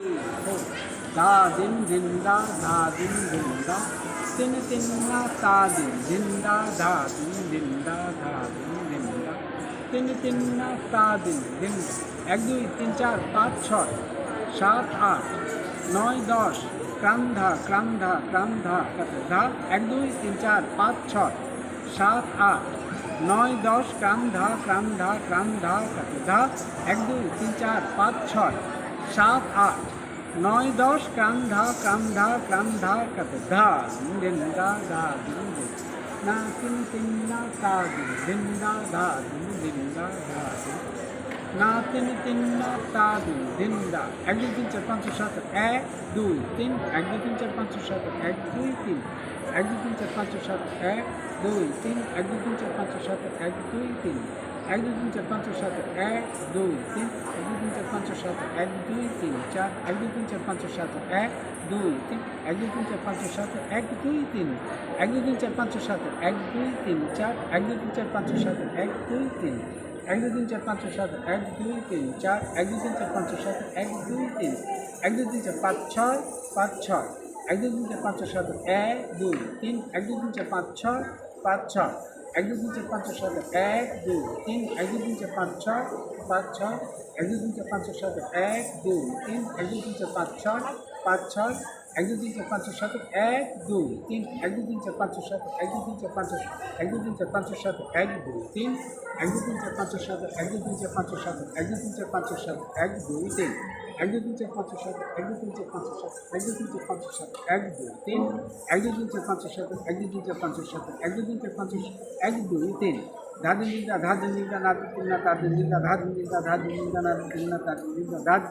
din da tin tin na ta din din da da din din da da din din da তিন তিন না তা দিন দিন এক, দুই, তিন, চার, পাঁচ, ছয়, সাত, আট, নয়, দশ, ক্রান্ধা ক্রান্ধা ক্রান্ধা ধা এক, দুই, তিন, চার, পাঁচ, ছয়, সাত, আট, নয়, দশ, ক্রান্ধা ক্রান্ধা ক্রান্ধা ধা এক, দুই, তিন, চার, পাঁচ, ছয় সাত আট। নয় দশ ক্রান্ধা ক্রান্ধা ক্রান্ধা ধা দিন দা দা দিন দিন না তিন তিন না তা, দিন দিন দা দা দিন দিন দা দা দিন না, তিন তিন না তা, দিন দিন দা এক, দুই, তিন, চার, পাঁচ সাত এক, দুই, তিন। এক, দুই, তিন, চার, পাঁচ সাত এক, দুই, তিন। এক, দুই, তিন, চার, পাঁচ সাত এক দুই, তিন। এক, দুই, তিন, চার, পাঁচ সাত এক, দুই, তিন। দুই তিন চার পাঁচ সাত এক দুই তিন এক দুই তিন চার পাঁচ সাত এক দুই তিন চার এক দুই তিন চার পাঁচ সাত এক দুই তিন এক দুই তিন চার পাঁচ সাত এক দুই তিন এক দুই তিন চার পাঁচ সাত এক দুই তিন চার এক দুই তিন চার পাঁচ সাত এক দুই তিন এক দুই তিন চার পাঁচ সাত এক দুই তিন চার এক দুই তিন চার পাঁচ সাত এক দুই তিন এক দুই তিন চার পাঁচ ছয় পাঁচ ছয় এক দুই তিন চার পাঁচ সাত এক দুই তিন এক দুই তিন চার পাঁচ ছয় পাঁচ ছয় এক দুই তিন চার পাঁচ ছয় সাত এক দুই তিন এক দুই তিন চার পাঁচ ছয় পাঁচ ছয় এক দুই তিন চার পাঁচ ছয় সাত এক দুই তিন এক দুই তিন চার পাঁচ ছয় পাঁচ ছয় এক দুই তিন চার পাঁচ ছয় সাত এক দুই তিন এক দুই তিন চার পাঁচ ছয় সাত এক দুই তিন চার পাঁচ ছয় এক দুই তিন চার পাঁচ ছয় সাত এক দুই তিন এক দুই তিন চার পাঁচ ছয় সাত এক দুই তিন চার পাঁচ ছয় সাত এক দুই তিন চার পাঁচ ছয় সাত এক দুই তিন এক দুই তিন চার পাঁচ সাত এক দুই তিন চার পাঁচ সাত এক দুই তিন চার পাঁচ সাত এক দুই তিন এক দুই তিন চার পাঁচ সাত এক দুই তিন চার পাঁচ সাত এক দুই তিন চার পাঁচ এক দুই তিন ধাদিন দিদা ধাদিন দিদা নাদিন দিদা তাদিন দিদা ধাদিন দিদা ধাদিন দিদা নাদিন দিদা তাদিন দিদা ধাদ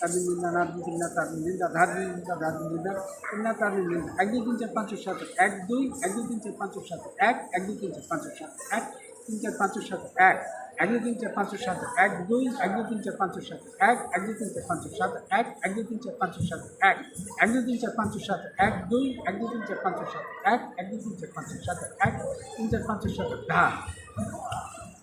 তাদিন দিদা নাদিন দিদা তাদিন দিদা ধাদিন দিদা ধাদিন দিদা তিনা তাদিন দিদা এক দুই তিন চার পাঁচ সাত এক দুই এক দুই তিন চার পাঁচ সাত এক এক দুই তিন চার পাঁচ সাত এক তিন চার পাঁচশো সাত এক এক, দুই, তিন, চার, পাঁচ, ছয়, সাত, এক দুই এক, দুই, তিন, চার, পাঁচ, ছয়, সাত, এক এক, দুই, তিন, চার, পাঁচ, ছয়, সাত, এক এক, দুই, তিন, চার, পাঁচ, ছয়, সাত, এক এক, দুই, তিন, চার, পাঁচ, ছয়, সাত, এক, দুই এক, দুই, তিন, চার, পাঁচ, ছয়, সাত, এক এক, দুই, তিন, চার, পাঁচ, ছয়, সাত, এক, তিন, চার পাঁচশো ছয়, সাত ধা